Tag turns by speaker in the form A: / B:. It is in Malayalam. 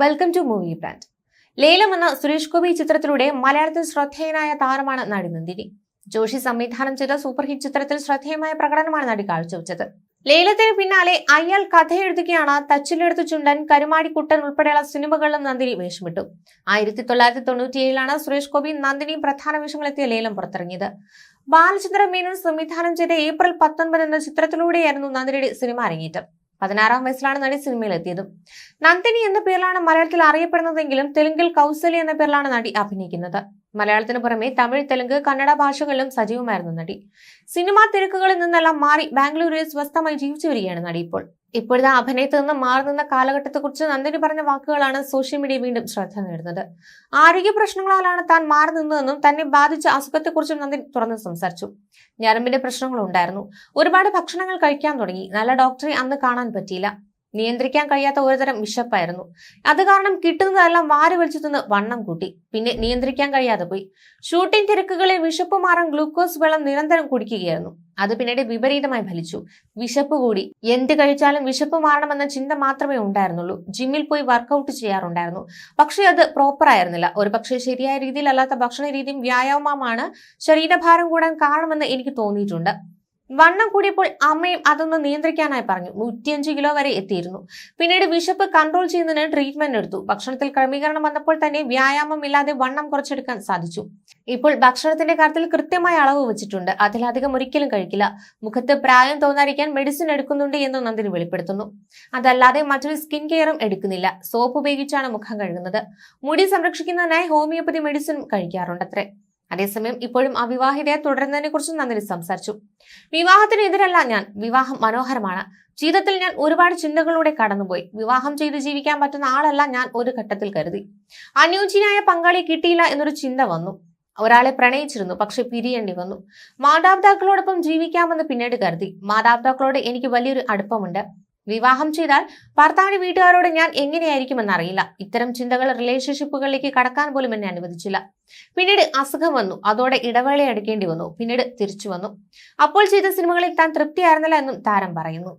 A: വെൽക്കം ടു മൂവി ബ്രാൻഡ് ലേലം എന്ന സുരേഷ് ഗോപി ചിത്രത്തിലൂടെ മലയാളത്തിൽ ശ്രദ്ധേയനായ താരമാണ് നടി നന്ദിനി. ജോഷി സംവിധാനം ചെയ്ത സൂപ്പർ ഹിറ്റ് ചിത്രത്തിൽ ശ്രദ്ധേയമായ പ്രകടനമാണ് നടി കാഴ്ചവെച്ചത്. ലേലത്തിന് പിന്നാലെ അയാൾ കഥ എഴുതുകയാണ് തച്ചിലെടുത്ത് ചുണ്ടൻ കരുമാടിക്കുട്ടൻ ഉൾപ്പെടെയുള്ള സിനിമകളിലും നന്ദിനി വേഷമിട്ടു. ആയിരത്തി തൊള്ളായിരത്തി തൊണ്ണൂറ്റിയേഴിലാണ് സുരേഷ് ഗോപി നന്ദിനിയും പ്രധാന വേഷങ്ങളെത്തിയ ലേലം പുറത്തിറങ്ങിയത്. ബാലചന്ദ്ര മേനോൻ സംവിധാനം ചെയ്ത ഏപ്രിൽ പത്തൊൻപത് എന്ന ചിത്രത്തിലൂടെയായിരുന്നു നന്ദിനിയുടെ സിനിമ അരങ്ങേറ്റം. പതിനാറാം വയസ്സിലാണ് നടി സിനിമയിലെത്തിയതും. നന്ദിനി എന്ന പേരിലാണ് മലയാളത്തിൽ അറിയപ്പെടുന്നതെങ്കിലും തെലുങ്കിൽ കൗസലി എന്ന പേരിലാണ് നടി അഭിനയിക്കുന്നത്. മലയാളത്തിന് പുറമെ തമിഴ് തെലുങ്ക് കന്നഡ ഭാഷകളിലും സജീവമായിരുന്നു നടി. സിനിമാ തിരക്കുകളിൽ നിന്നെല്ലാം മാറി ബാംഗ്ലൂരിൽ സ്വസ്ഥമായി ജീവിച്ചു വരികയാണ് നടി ഇപ്പോൾ. ഇപ്പോഴത്തെ അഭിനയത്തിൽ നിന്ന് മാറി നിന്ന കാലഘട്ടത്തെക്കുറിച്ച് നന്ദിനി പറഞ്ഞ വാക്കുകളാണ് സോഷ്യൽ മീഡിയ വീണ്ടും ശ്രദ്ധ നേടുന്നത്. ആരോഗ്യ പ്രശ്നങ്ങളാലാണ് താൻ മാറി നിന്നതെന്നും തന്നെ ബാധിച്ച അസുഖത്തെക്കുറിച്ചും നന്ദിനി തുറന്ന് സംസാരിച്ചു. ഞരമ്പിന്റെ പ്രശ്നങ്ങളുണ്ടായിരുന്നു. ഒരുപാട് ഭക്ഷണങ്ങൾ കഴിക്കാൻ തുടങ്ങി. നല്ല ഡോക്ടറെ അന്ന് കാണാൻ പറ്റിയില്ല. നിയന്ത്രിക്കാൻ കഴിയാത്ത ഒരുതരം വിശപ്പായിരുന്നു അത് കാരണം കിട്ടുന്നതെല്ലാം വാരി വലിച്ചു തിന്ന് വണ്ണം കൂട്ടി. പിന്നെ നിയന്ത്രിക്കാൻ കഴിയാതെ പോയി. ഷൂട്ടിംഗ് തിരക്കുകളിൽ വിശപ്പ് മാറാൻ ഗ്ലൂക്കോസ് വെള്ളം നിരന്തരം കുടിക്കുകയായിരുന്നു. അത് പിന്നീട് വിപരീതമായി ഫലിച്ചു. വിശപ്പ് കൂടി. എന്ത് കഴിച്ചാലും വിശപ്പ് മാറണമെന്ന ചിന്ത മാത്രമേ ഉണ്ടായിരുന്നുള്ളൂ. ജിമ്മിൽ പോയി വർക്കൗട്ട് ചെയ്യാറുണ്ടായിരുന്നു. പക്ഷേ അത് പ്രോപ്പർ ആയിരുന്നില്ല. ഒരു പക്ഷേ ശരിയായ രീതിയിലല്ലാത്ത ഭക്ഷണ രീതിയും വ്യായാമമാണ് ശരീരഭാരം കൂടാൻ കാരണമെന്ന് എനിക്ക് തോന്നിയിട്ടുണ്ട്. വണ്ണം കൂടിയപ്പോൾ അമ്മയും അതൊന്ന് നിയന്ത്രിക്കാനായി പറഞ്ഞു. നൂറ്റിയഞ്ച് കിലോ വരെ എത്തിയിരുന്നു. പിന്നീട് വിശപ്പ് കൺട്രോൾ ചെയ്യുന്നതിന് ട്രീറ്റ്മെന്റ് എടുത്തു. ഭക്ഷണത്തിൽ ക്രമീകരണം വന്നപ്പോൾ തന്നെ വ്യായാമം ഇല്ലാതെ വണ്ണം കുറച്ചെടുക്കാൻ സാധിച്ചു. ഇപ്പോൾ ഭക്ഷണത്തിന്റെ കാര്യത്തിൽ കൃത്യമായ അളവ് വെച്ചിട്ടുണ്ട്. അതിലധികം ഒരിക്കലും കഴിക്കില്ല. മുഖത്ത് പ്രായം തോന്നാതിരിക്കാൻ മെഡിസിൻ എടുക്കുന്നുണ്ട് എന്ന് നന്ദിനി വെളിപ്പെടുത്തുന്നു. അതല്ലാതെ മറ്റൊരു സ്കിൻ കെയറും എടുക്കുന്നില്ല. സോപ്പ് ഉപയോഗിച്ചാണ് മുഖം കഴുകുന്നത്. മുടി സംരക്ഷിക്കുന്നതിനായി ഹോമിയോപ്പതി മെഡിസിൻ കഴിക്കാറുണ്ടത്രേ. അതേസമയം ഇപ്പോഴും അവിവാഹിതയെ തുടരുന്നതിനെ കുറിച്ച് നന്ദിനി സംസാരിച്ചു. വിവാഹത്തിന് എതിരല്ല ഞാൻ. വിവാഹം മനോഹരമാണ്. ജീവിതത്തിൽ ഞാൻ ഒരുപാട് ചിന്തകളിലൂടെ കടന്നുപോയി. വിവാഹം ചെയ്ത് ജീവിക്കാൻ പറ്റുന്ന ആളല്ല ഞാൻ ഒരു ഘട്ടത്തിൽ കരുതി. അനുയോജ്യനായ പങ്കാളി കിട്ടിയില്ല എന്നൊരു ചിന്ത വന്നു. ഒരാളെ പ്രണയിച്ചിരുന്നു പക്ഷെ പിരിയേണ്ടി വന്നു. മാതാപിതാക്കളോടൊപ്പം ജീവിക്കാമെന്ന് പിന്നീട് കരുതി. മാതാപിതാക്കളോട് എനിക്ക് വലിയൊരു അടുപ്പമുണ്ട്. വിവാഹം ചെയ്താൽ ഭർത്താവിന്റെ വീട്ടുകാരോട് ഞാൻ എങ്ങനെയായിരിക്കുമെന്ന് അറിയില്ല ഇത്തരം ചിന്തകൾ റിലേഷൻഷിപ്പുകളിലേക്ക് കടക്കാൻ പോലും എന്നെ അനുവദിച്ചില്ല. പിന്നീട് അസുഖം വന്നു. അതോടെ ഇടവേള എടുക്കേണ്ടി വന്നു. പിന്നീട് തിരിച്ചു വന്നു. അപ്പോൾ ചെയ്ത സിനിമകളിൽ താൻ തൃപ്തിയായിരുന്നില്ല എന്നും താരം പറയുന്നു.